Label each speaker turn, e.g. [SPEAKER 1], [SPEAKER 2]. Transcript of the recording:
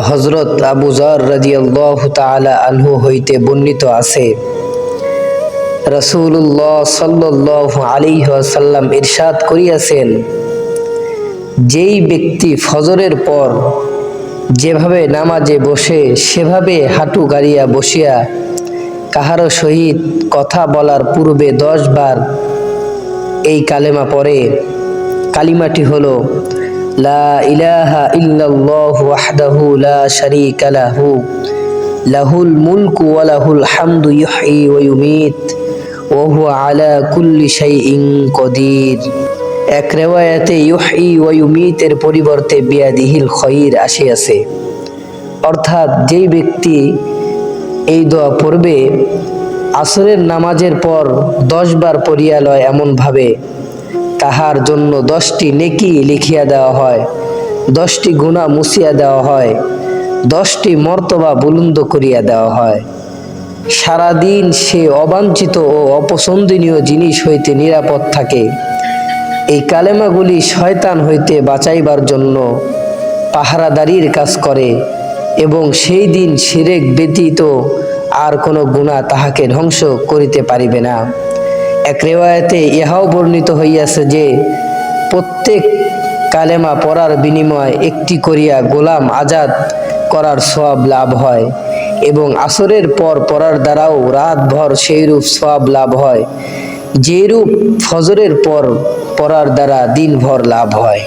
[SPEAKER 1] হজরত আবু জর রাজিয়াল্লাহ তালা আনহু হইতে বর্ণিত আছে। রসুল্লাহ সাল্লাহ আলী সাল্লাম ইরশাদ করিয়াছেন, যেই ব্যক্তি ফজরের পর যেভাবে নামাজে বসে, সেভাবে হাঁটু গাড়িয়া বসিয়া কাহারও সহিত কথা বলার পূর্বে দশ বার এই কালেমা পরে কালিমাটি হলো ইল্লাল্লাহ ওয়াহদাহু লা শারীকা লাহু। লাহুল মুলকু ওয়া লাহুল হামদু ইউহয়ি ওয়া ইউমীত। ওয়া হুয়া আলা কুল্লি শাইইন কদির। এক রেওয়ায়াতে ইউহয়ি ওয়া ইউমীতের পরিবর্তে বিয়াদিহিল খয়র আসিয়াছে। অর্থাৎ যেই ব্যক্তি এই দোয়া পড়বে, আসরের নামাজের পর দশ বার পড়িয়া লয় এমনভাবে। তাহার জন্য দশটি নেকি লিখিয়া দেওয়া হয়, দশটি গুণা মুছিয়া দেওয়া হয়, দশটি মর্তবা বুলন্দ করিয়া দেওয়া হয়। সারাদিন সে অবাঞ্ছিত ও অপছন্দনীয় জিনিস হইতে নিরাপদ থাকে। এই কালেমাগুলি শয়তান হইতে বাঁচাইবার জন্য পাহারাদারির কাজ করে এবং সেই দিন সিরেক ব্যতীত আর কোনো গুণা তাহাকে ধ্বংস করিতে পারিবে না। এক রেওয়ায়তে ইহাও বর্ণিত হইয়াছে যে, প্রত্যেক কালেমা পড়ার বিনিময়ে একটি করিয়া গোলাম আজাদ করার সব লাভ হয় এবং আসরের পর পড়ার দ্বারাও রাতভর সেইরূপ সব লাভ হয়, যেরূপ ফজরের পর পড়ার দ্বারা দিনভর লাভ হয়।